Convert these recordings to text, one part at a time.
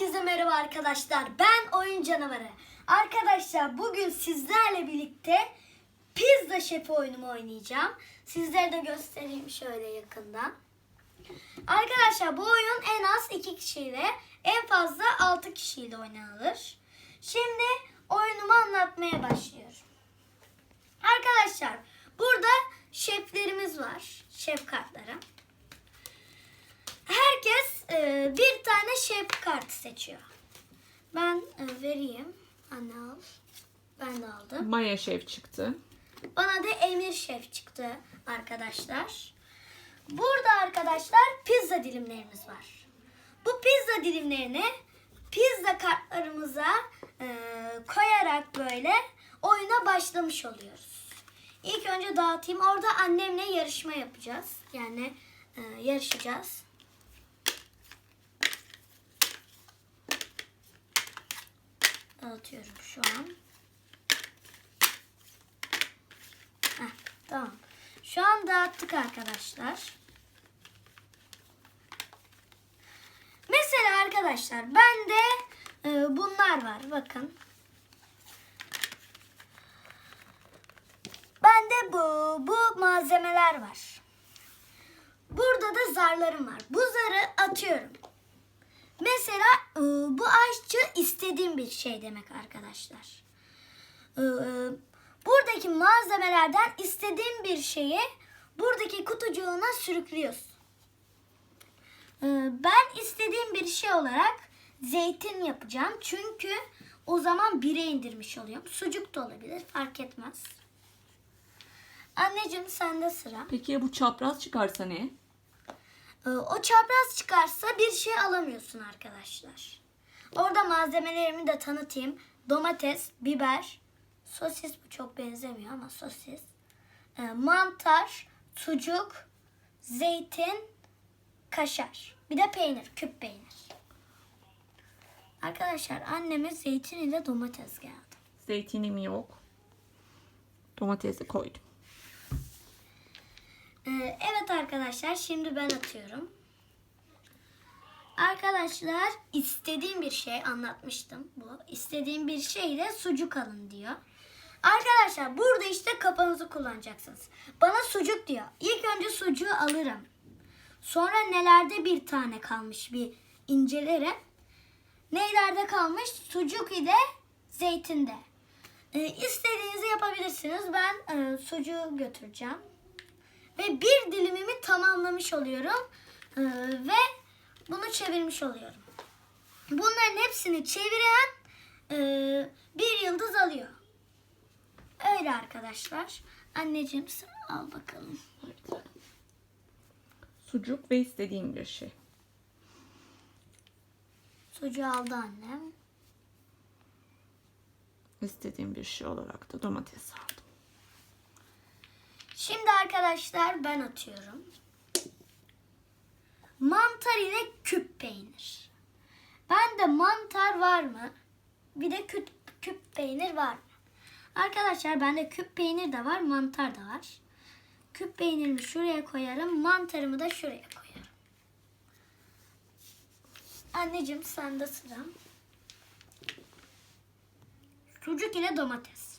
Herkese merhaba arkadaşlar. Ben Oyun Canavarı. Arkadaşlar bugün sizlerle birlikte Pizza Şefi oyunumu oynayacağım. Sizlere de göstereyim şöyle yakından. Arkadaşlar bu oyun en az 2 kişiyle en fazla 6 kişiyle oynanılır. Şimdi oyunumu anlatmaya başlıyorum. Arkadaşlar burada şeflerimiz var. Şef kartları. Herkes e, bir tane şef kartı seçiyor. Ben e, vereyim. Anne al. Ben de aldım. Maya şef çıktı. Bana da Emir şef çıktı arkadaşlar. Burada arkadaşlar pizza dilimlerimiz var. Bu pizza dilimlerini pizza kartlarımıza e, koyarak böyle oyuna başlamış oluyoruz. İlk önce dağıtayım. Orada annemle yarışma yapacağız. Yani e, yarışacağız. Dağıtıyorum şu an. Heh, tamam. Şu an dağıttık arkadaşlar. Mesela arkadaşlar bende e, bunlar var. Bakın. Bende bu bu malzemeler var. Burada da zarlarım var. Bu zarı atıyorum. Mesela e, bu aşçı istediğim bir şey demek arkadaşlar. E, buradaki malzemelerden istediğim bir şeyi buradaki kutucuğuna sürüklüyorsun. E, ben istediğim bir şey olarak zeytin yapacağım. Çünkü o zaman bire indirmiş oluyorum. Sucuk da olabilir fark etmez. Anneciğim sende sıra. Peki ya bu çapraz çıkarsa ne? Ee, O çapraz çıkarsa bir şey alamıyorsun arkadaşlar. Orada malzemelerimi de tanıtayım. Domates, biber, sosis bu çok benzemiyor ama sosis. Ee, Mantar, sucuk, zeytin, kaşar. Bir de peynir, küp peynir. Arkadaşlar anneme zeytin ile domates geldi. Zeytinim yok. Domatesi koydum. Ee, evet arkadaşlar şimdi ben atıyorum. Arkadaşlar istediğim bir şey anlatmıştım bu. İstediğim bir şeyle sucuk alın diyor. Arkadaşlar burada işte kafanızı kullanacaksınız. Bana sucuk diyor. İlk önce sucuğu alırım. Sonra nelerde bir tane kalmış bir incelerim. Neylerde kalmış? Sucuk ile zeytinde. Ee, istediğinizi yapabilirsiniz. Ben e, sucuğu götüreceğim ve bir dilimimi tamamlamış oluyorum Ee, ve bunu çevirmiş oluyorum. Bunların hepsini çeviren e, bir yıldız alıyor. Öyle arkadaşlar. Anneciğim sen al bakalım. Sucuk ve istediğim bir şey. Sucuğu aldı annem. İstediğim bir şey olarak da domates aldım. Şimdi arkadaşlar ben atıyorum. Mantar ile küp peynir. Bende mantar var mı? Bir de küp, küp peynir var mı? Arkadaşlar bende küp peynir de var, mantar da var. Küp peynirimi şuraya koyarım, mantarımı da şuraya koyarım. Anneciğim sende sıra. Sucuk ile domates.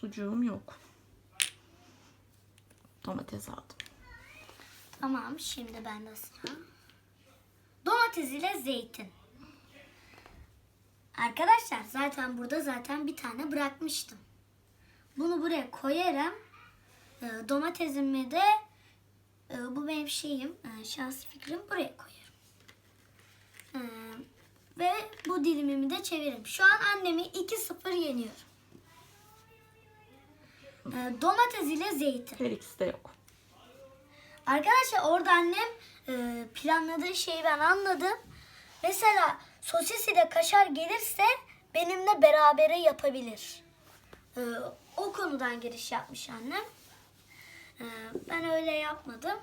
Sucuğum yok. Domates aldım. Tamam şimdi bende sıra. Domates ile zeytin. Arkadaşlar zaten burada zaten bir tane bırakmıştım. Bunu buraya koyarım. Ee, domatesimi de e, bu benim şeyim, e, şahsi fikrim buraya koyarım. Ee, ve bu dilimimi de çeviririm. Şu an annemi 2-0 yeniyorum. Ee, domates ile zeytin. Her ikisi de yok. Arkadaşlar orada annem e, planladığı şeyi ben anladım. Mesela sosis ile kaşar gelirse benimle berabere yapabilir. E, o konudan giriş yapmış annem. E, ben öyle yapmadım.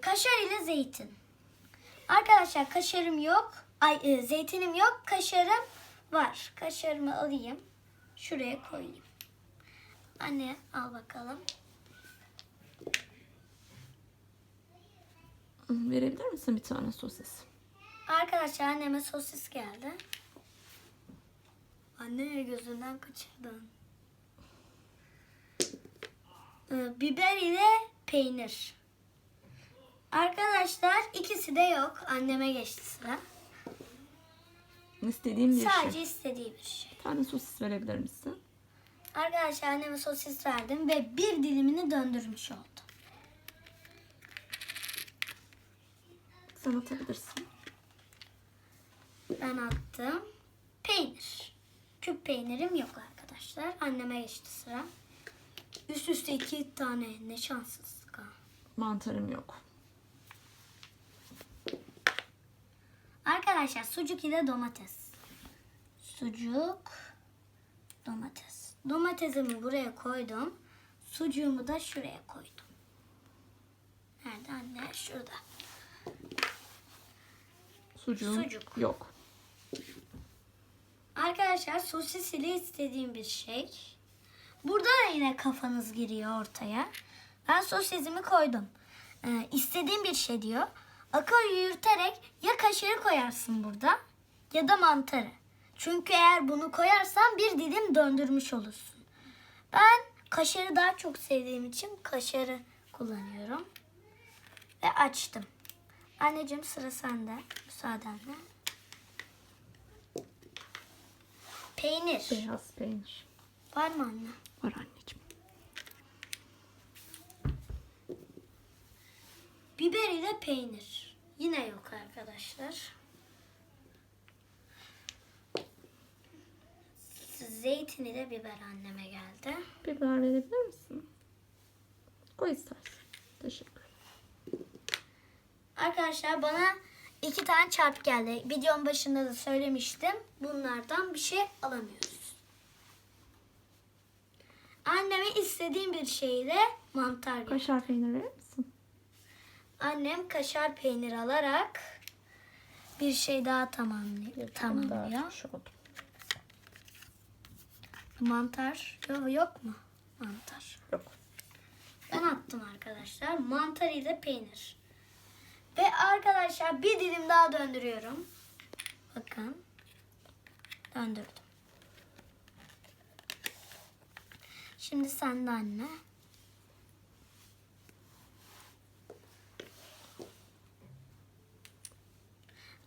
Kaşar ile zeytin. Arkadaşlar kaşarım yok. Ay e, zeytinim yok. Kaşarım var. Kaşarımı alayım. Şuraya koyayım. Anne al bakalım. Verebilir misin bir tane sosis? Arkadaşlar anneme sosis geldi. Anne gözünden kaçırdın. Ee, biber ile peynir. Arkadaşlar ikisi de yok. Anneme geçti sıra. İstediğim bir Sadece şey. istediği bir şey. Bir tane sosis verebilir misin? Arkadaşlar anneme sosis verdim ve bir dilimini döndürmüş oldum. Sen atabilirsin. Ben attım. Peynir. Küp peynirim yok arkadaşlar. Anneme geçti sıra. Üst üste iki tane ne şanssızlık ha. Mantarım yok. Arkadaşlar sucuk ile domates. Sucuk, domates. Domatesimi buraya koydum. Sucuğumu da şuraya koydum. Nerede anne? Şurada. Sucuğum Sucuk. yok. Arkadaşlar sosis ile istediğim bir şey. Burada da yine kafanız giriyor ortaya. Ben sosisimi koydum. Ee, istediğim bir şey diyor. Akıl yürüterek ya kaşarı koyarsın burada ya da mantarı. Çünkü eğer bunu koyarsan bir dilim döndürmüş olursun. Ben kaşarı daha çok sevdiğim için kaşarı kullanıyorum. Ve açtım. Anneciğim sıra sende. Müsaadenle. Peynir. Beyaz peynir. Var mı anne? Var anneciğim. Biber ile peynir. Yine yok arkadaşlar. Zeytin ile biber anneme geldi. Biber verebilir misin? Koy istersen. Teşekkür. Arkadaşlar bana iki tane çarp geldi. Videonun başında da söylemiştim. Bunlardan bir şey alamıyoruz. Anneme istediğim bir şeyle mantar geldi. Kaşar peynir verir misin? Annem kaşar peynir alarak bir şey daha tamamlıyor. tamamlıyor. Oldu. Mantar yok, yok mu? Mantar. Yok. Ben attım arkadaşlar. Mantar ile peynir. Ve arkadaşlar bir dilim daha döndürüyorum. Bakın. Döndürdüm. Şimdi sen de anne.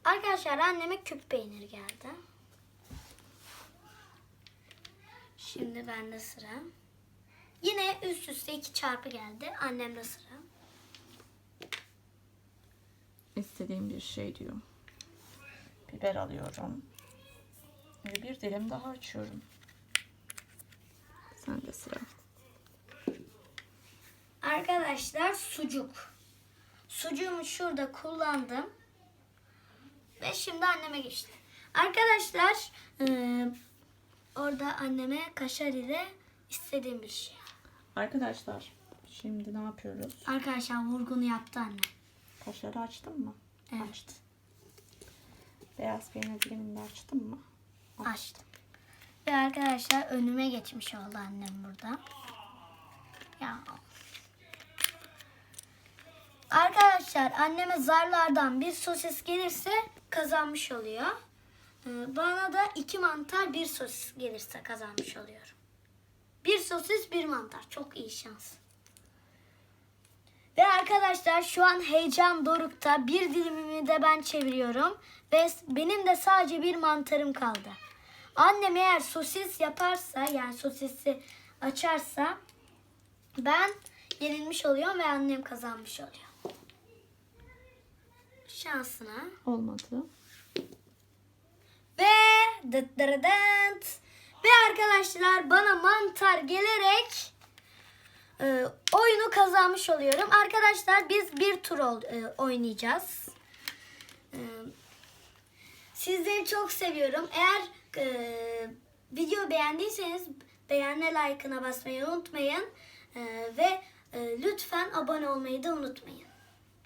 Arkadaşlar anneme küp peynir geldi. Şimdi bende sıra. Yine üst üste iki çarpı geldi. Annemde sıra. İstediğim bir şey diyor. Biber alıyorum. Ve bir dilim daha açıyorum. Sen de sıra. Arkadaşlar sucuk. Sucuğumu şurada kullandım. Ve şimdi anneme geçti. Arkadaşlar orada anneme kaşar ile istediğim bir şey. Arkadaşlar şimdi ne yapıyoruz? Arkadaşlar vurgunu yaptı anne. Kaşarı açtın mı? Evet. Açtın. Beyaz peynir dilimini de açtın mı? Açtım. Ve arkadaşlar önüme geçmiş oldu annem burada. Ya. Arkadaşlar anneme zarlardan bir sosis gelirse kazanmış oluyor. Ee, Bana da iki mantar bir sosis gelirse kazanmış oluyorum. Bir sosis bir mantar. Çok iyi şans. Ve arkadaşlar şu an heyecan dorukta. Bir dilimimi de ben çeviriyorum. Ve benim de sadece bir mantarım kaldı. Annem eğer sosis yaparsa yani sosisi açarsa ben yenilmiş oluyorum ve annem kazanmış oluyor. Şansına. Olmadı. Ve dıt dıt. Ve arkadaşlar bana mantar gelerek e, oyunu kazanmış oluyorum. Arkadaşlar biz bir tur ol- e, oynayacağız. E, sizleri çok seviyorum. Eğer e, video beğendiyseniz beğenme like'ına basmayı unutmayın. E, ve e, lütfen abone olmayı da unutmayın.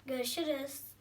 Görüşürüz.